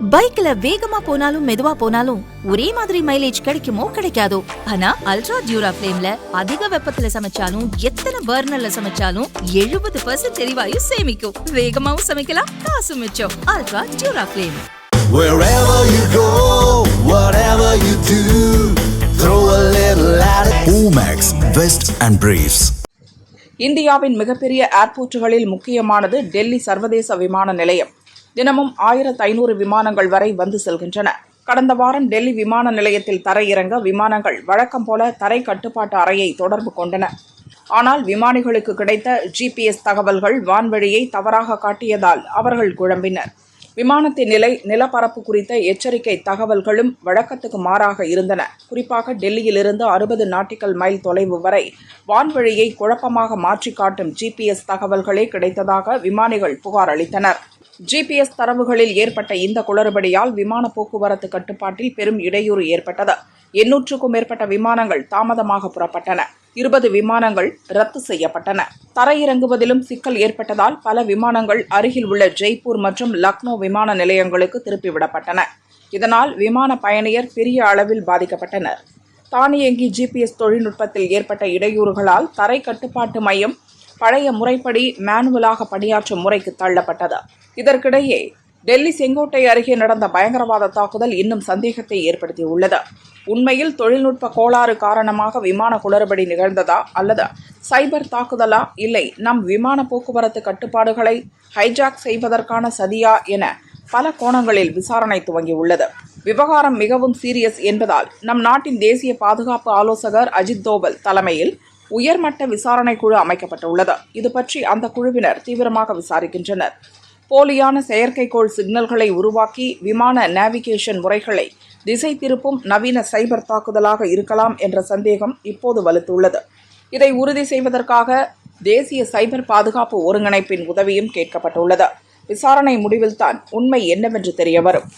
பைக்ல வேகமா போனாலும் மெதுவா போனாலும் ஒரே மாதிரி மைலேஜ் கிடைக்குமோ கிடைக்காதோ? ஆனா அல்ட்ரா டியூரா ஃபிளேம்ல அதிக வெப்பத்துல சமைச்சாலும் எத்தனை பர்னர்ல சமைச்சாலும் எழுபது பர்சன்ட் எரிவாயு சேமிக்கும். வேகமாவும் சமைக்கலாம் காசு மிச்சம். Ultra Dura Flame Wherever you go, whatever you do, throw a little at it. Omax, Vest and Briefs. இந்தியாவின் மிகப்பெரிய ஏர்போர்ட்டுகளில் முக்கியமானது டெல்லி சர்வதேச விமான நிலையம். தினமும் ஆயிரத்து ஐநூறு விமானங்கள் வரை வந்து செல்கின்றன. கடந்த வாரம் டெல்லி விமான நிலையத்தில் தரையிறங்க விமானங்கள் வழக்கம் போல தரை கட்டுப்பாட்டு அறையை தொடர்பு கொண்டன. ஆனால் விமானிகளுக்கு கிடைத்த ஜிபிஎஸ் தகவல்கள் வான்வழியை தவறாக காட்டியதால் அவர்கள் குழம்பினர். விமானத்தின் நிலை நிலப்பரப்பு குறித்த எச்சரிக்கை தகவல்களும் வழக்கத்துக்கு மாறாக இருந்தன. குறிப்பாக டெல்லியிலிருந்து அறுபது நாட்டிக்கல் மைல் தொலைவு வரை வான்வழியை குழப்பமாக மாற்றி காட்டும் ஜிபிஎஸ் தகவல்களே கிடைத்ததாக விமானிகள் புகார் அளித்தனர். ஜிபிஎஸ் தரவுகளில் ஏற்பட்ட இந்த குளறுபடியால் விமான போக்குவரத்து கட்டுப்பாட்டில் பெரும் இடையூறு ஏற்பட்டது. எண்ணூற்றுக்கும் மேற்பட்ட விமானங்கள் தாமதமாக புறப்பட்டன. இருபது விமானங்கள் ரத்து செய்யப்பட்டன. தரையிறங்குவதிலும் சிக்கல் ஏற்பட்டதால் பல விமானங்கள் அருகில் உள்ள ஜெய்ப்பூர் மற்றும் லக்னோ விமான நிலையங்களுக்கு திருப்பிவிடப்பட்டன. இதனால் விமான பயணியர் பெரிய அளவில் பாதிக்கப்பட்டனர். தானியங்கி ஜிபிஎஸ் தொழில்நுட்பத்தில் ஏற்பட்ட இடையூறுகளால் தரை கட்டுப்பாட்டு மையம் பழைய முறைப்படி மேனுவலாக பணியாற்றும் முறைக்கு தள்ளப்பட்டது. இதற்கிடையே டெல்லி செங்கோட்டை அருகே நடந்த பயங்கரவாத தாக்குதல் இன்னும் சந்தேகத்தை ஏற்படுத்தியுள்ளது. உண்மையில் தொழில்நுட்ப கோளாறு காரணமாக விமான குளறுபடி நிகழ்ந்ததா அல்லது சைபர் தாக்குதலா? இல்லை நம் விமான போக்குவரத்து கட்டுப்பாடுகளை ஹைஜாக் செய்வதற்கான சதியா என பல கோணங்களில் விசாரணை துவங்கியுள்ளது. விவகாரம் மிகவும் சீரியஸ் என்பதால் நம் நாட்டின் தேசிய பாதுகாப்பு ஆலோசகர் அஜித் தோவல் தலைமையில் உயர்மட்ட விசாரணை குழு அமைக்கப்பட்டுள்ளது. இது பற்றி அந்த குழுவினர் தீவிரமாக விசாரிக்கின்றனர். போலியான செயற்கைக்கோள் சிக்னல்களை உருவாக்கி விமான நேவிகேஷன் முறைகளை திசை திருப்பும் நவீன சைபர் தாக்குதலாக இருக்கலாம் என்ற சந்தேகம் இப்போது வலுத்துள்ளது. இதை உறுதி செய்வதற்காக தேசிய சைபர் பாதுகாப்பு ஒருங்கிணைப்பின் உதவியும் கேட்கப்பட்டுள்ளது. விசாரணை முடிவில்தான் உண்மை என்னவென்று தெரியவரும்.